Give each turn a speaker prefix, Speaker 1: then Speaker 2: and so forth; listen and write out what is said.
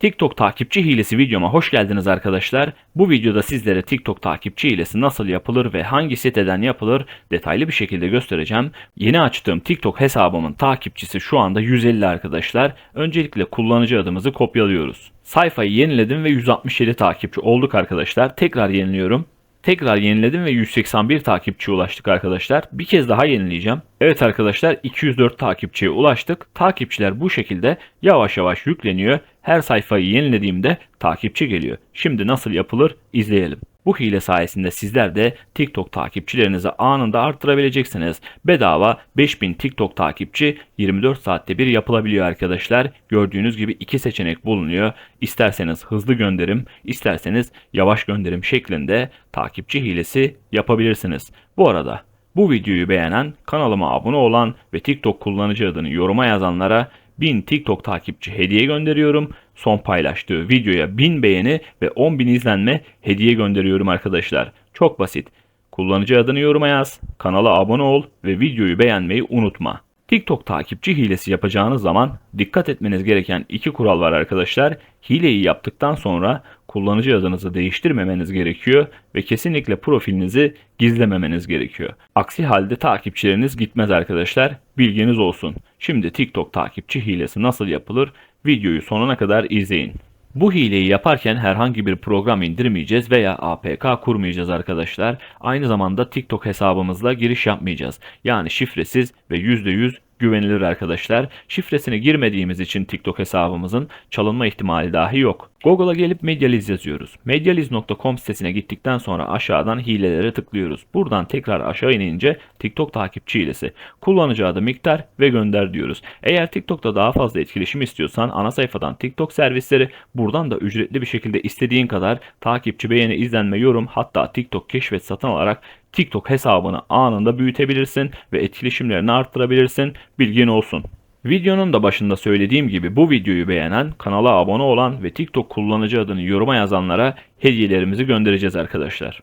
Speaker 1: TikTok takipçi hilesi videoma hoş geldiniz arkadaşlar. Bu videoda sizlere TikTok takipçi hilesi nasıl yapılır ve hangi siteden yapılır detaylı bir şekilde göstereceğim. Yeni açtığım TikTok hesabımın takipçisi şu anda 150 arkadaşlar. Öncelikle kullanıcı adımızı kopyalıyoruz. Sayfayı yeniledim ve 167 takipçi olduk arkadaşlar. Tekrar yeniliyorum. Tekrar yeniledim ve 181 takipçiye ulaştık arkadaşlar. Bir kez daha yenileyeceğim. Evet arkadaşlar 204 takipçiye ulaştık. Takipçiler bu şekilde yavaş yavaş yükleniyor. Her sayfayı yenilediğimde takipçi geliyor. Şimdi nasıl yapılır izleyelim. Bu hile sayesinde sizler de TikTok takipçilerinizi anında arttırabileceksiniz. Bedava 5000 TikTok takipçi 24 saatte bir yapılabiliyor arkadaşlar. Gördüğünüz gibi iki seçenek bulunuyor. İsterseniz hızlı gönderim, isterseniz yavaş gönderim şeklinde takipçi hilesi yapabilirsiniz. Bu arada bu videoyu beğenen, kanalıma abone olan ve TikTok kullanıcı adını yoruma yazanlara 1000 TikTok takipçi hediye gönderiyorum. Son paylaştığı videoya 1000 beğeni ve 10.000 izlenme hediye gönderiyorum arkadaşlar. Çok basit. Kullanıcı adını yoruma yaz, kanala abone ol ve videoyu beğenmeyi unutma. TikTok takipçi hilesi yapacağınız zaman dikkat etmeniz gereken iki kural var arkadaşlar. Hileyi yaptıktan sonra kullanıcı adınızı değiştirmemeniz gerekiyor ve kesinlikle profilinizi gizlememeniz gerekiyor. Aksi halde takipçileriniz gitmez arkadaşlar. Bilginiz olsun. Şimdi TikTok takipçi hilesi nasıl yapılır? Videoyu sonuna kadar izleyin. Bu hileyi yaparken herhangi bir program indirmeyeceğiz veya APK kurmayacağız arkadaşlar. Aynı zamanda TikTok hesabımızla giriş yapmayacağız. Yani şifresiz ve %100 güvenilir arkadaşlar. Şifresini girmediğimiz için TikTok hesabımızın çalınma ihtimali dahi yok. Google'a gelip Medializ yazıyoruz. Medializ.com sitesine gittikten sonra aşağıdan hilelere tıklıyoruz. Buradan tekrar aşağı inince TikTok takipçi hilesi. Kullanıcı adı miktar ve gönder diyoruz. Eğer TikTok'ta daha fazla etkileşim istiyorsan ana sayfadan TikTok servisleri buradan da ücretli bir şekilde istediğin kadar takipçi, beğeni, izlenme, yorum hatta TikTok keşfet satın alarak TikTok hesabını anında büyütebilirsin ve etkileşimlerini arttırabilirsin. Bilgin olsun. Videonun da başında söylediğim gibi bu videoyu beğenen, kanala abone olan ve TikTok kullanıcı adını yoruma yazanlara hediyelerimizi göndereceğiz arkadaşlar.